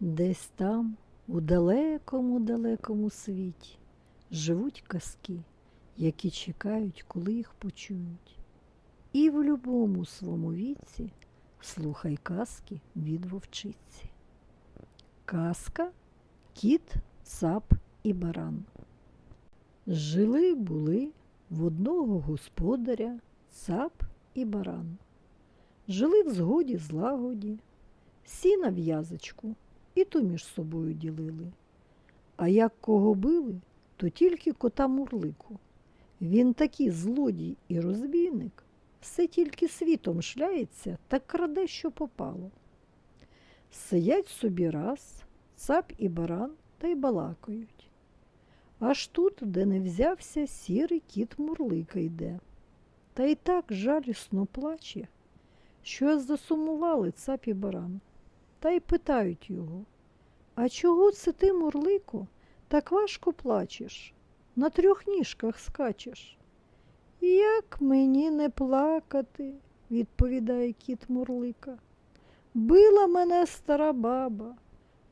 Десь там, у далекому далекому світі, живуть казки, які чекають, коли їх почують. І в любому своєму віці слухай казки від вовчиці. Казка Кіт, цап і баран. Жили були в одного господаря цап і баран. Жили в згоді злагоді, сіна в'язочку і то між собою ділили. А як кого били, то тільки кота мурлику. Він такий злодій і розбійник, все тільки світом шляється та краде, що попало. Сидять собі раз, цап і баран та й балакають. Аж тут, де не взявся, сірий кіт мурлика йде. Та й так жалісно плаче, що засумували цап і баран. Та й питають його, а чого це ти, мурлико, так важко плачеш, на трьох ніжках скачеш? Як мені не плакати, відповідає кіт Мурлика. Била мене стара баба,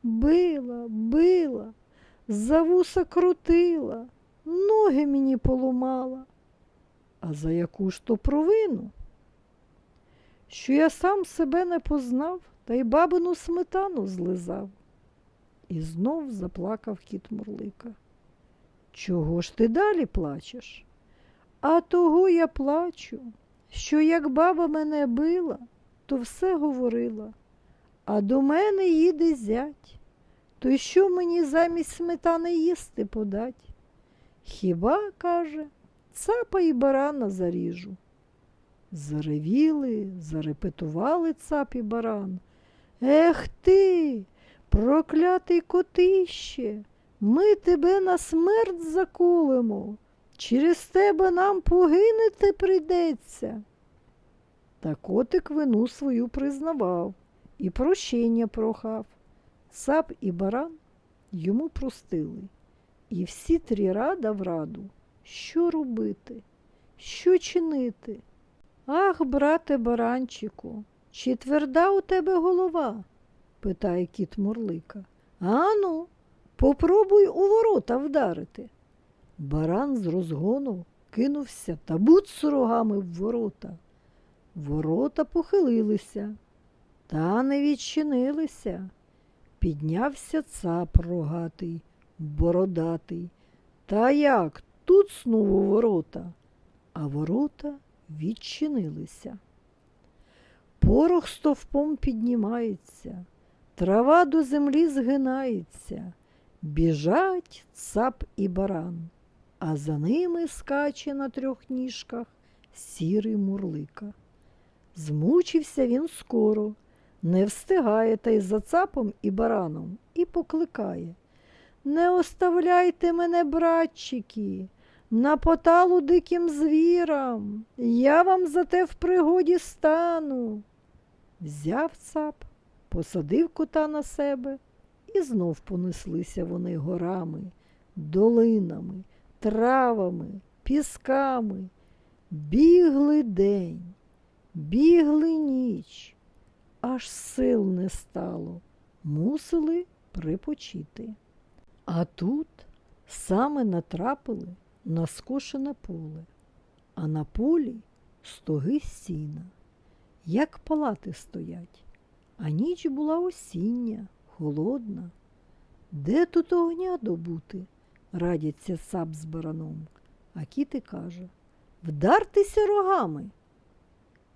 била, била, за вуса крутила, ноги мені поломала. А за яку ж то провину? Що я сам себе не познав та й бабину сметану злизав. І знов заплакав кіт Мурлика. Чого ж ти далі плачеш? А того я плачу, що як баба мене била, то все говорила, а до мене їде зять. То що мені замість сметани їсти подать? Хіба, каже, цапа і барана заріжу. Заревіли, зарепетували цап і баран. Ех ти, проклятий котище, ми тебе на смерть заколемо. Через тебе нам погинути прийдеться. Та котик вину свою признавав і прощення прохав. Цап і баран йому простили, і всі три рада в раду, що робити, що чинити. Ах, брате баранчику, чи тверда у тебе голова? питає кіт Мурлика. Ану, попробуй у ворота вдарити. Баран з розгону кинувся та буц рогами в ворота. Ворота похилилися, та не відчинилися. Піднявся цап рогатий, бородатий. Та як тут снув у ворота, а ворота відчинилися. Порох стовпом піднімається, трава до землі згинається, біжать цап і баран, а за ними скаче на трьох ніжках сірий мурлика. Змучився він скоро, не встигає та й за цапом і бараном і покликає. Не оставляйте мене, братчики, на поталу диким звірам, я вам за те в пригоді стану. Взяв цап, посадив кота на себе, і знов понеслися вони горами, долинами, травами, пісками. Бігли день, бігли ніч, аж сил не стало, мусили припочити. А тут саме натрапили на скошене поле, а на полі стоги сіна, як палати стоять, а ніч була осіння, холодна. Де тут огня добути? радяться сап з бараном, а кіти каже Вдартися рогами.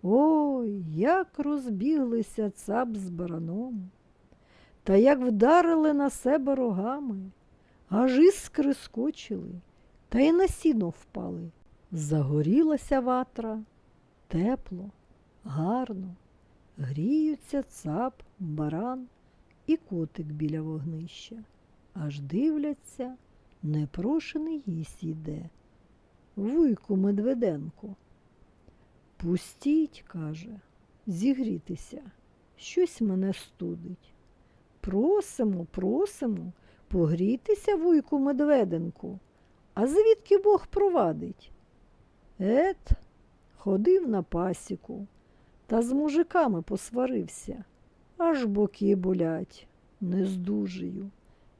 Ой, як розбіглися цап з бараном, та як вдарили на себе рогами, аж іскри скочили, та й на сіно впали. Загорілася ватра, тепло, гарно, гріються цап, баран і котик біля вогнища, аж дивляться, непрошений гість йде. Вуйку Медведенко. Пустіть, каже, зігрітися, щось мене студить. Просимо, просимо, погрітися, вуйку Медведенку, а звідки Бог провадить? Ет, ходив на пасіку та з мужиками посварився, аж боки болять, не здужаю.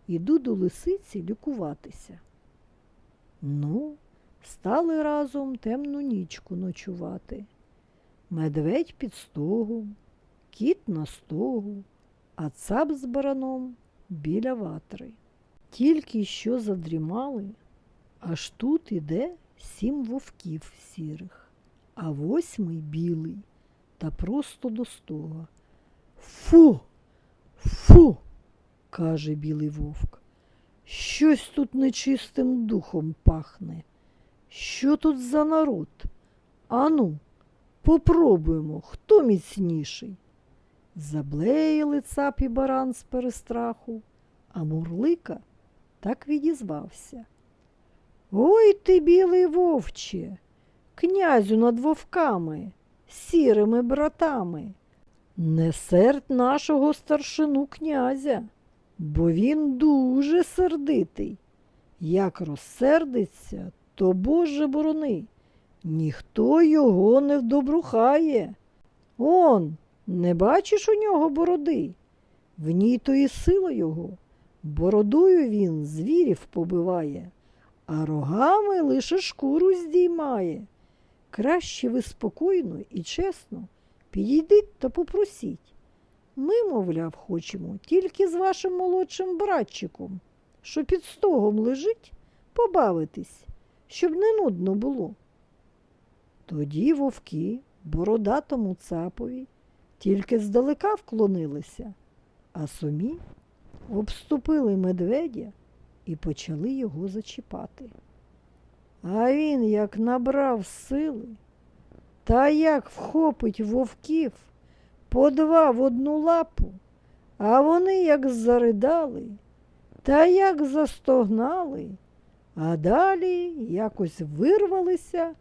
Іду до лисиці лікуватися. Ну, стали разом темну нічку ночувати. Медведь під стогом, кіт на стогу, а цап з бараном біля ватри. Тільки що задрімали, аж тут іде сім вовків сірих, а восьмий білий та просто до стога. Фу, фу, каже білий вовк. Щось тут нечистим духом пахне. Що тут за народ? Ану, попробуємо, хто міцніший. Заблеяли цап і баран з перестраху, а Мурлика так відізвався. Ой ти, білий вовче, князю над вовками, сірими братами. Не сердь нашого старшину князя, бо він дуже сердитий. Як розсердиться, то Боже борони, ніхто його не вдобрухає. Он, не бачиш у нього бороди? В ній то і сила його. Бородою він звірів побиває, а рогами лише шкуру здіймає. Краще ви спокійно і чесно підійдіть та попросіть. Ми, мовляв, хочемо тільки з вашим молодшим братчиком, що під стогом лежить, побавитись, щоб не нудно було. Тоді вовки бородатому цапові тільки здалека вклонилися, а самі обступили медведя і почали його зачіпати. А він як набрав сили, та як вхопить вовків по два в одну лапу, а вони як заридали, та як застогнали, а далі якось вирвалися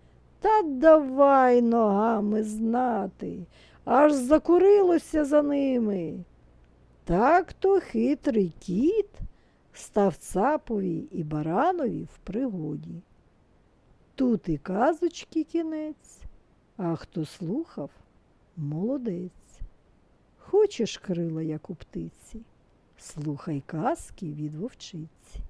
та давай ногами знати, аж закурилося за ними. Так то хитрий кіт став цапові і баранові в пригоді. Тут і казочки кінець, а хто слухав, молодець. Хочеш крила, як у птиці, слухай казки від вовчиці.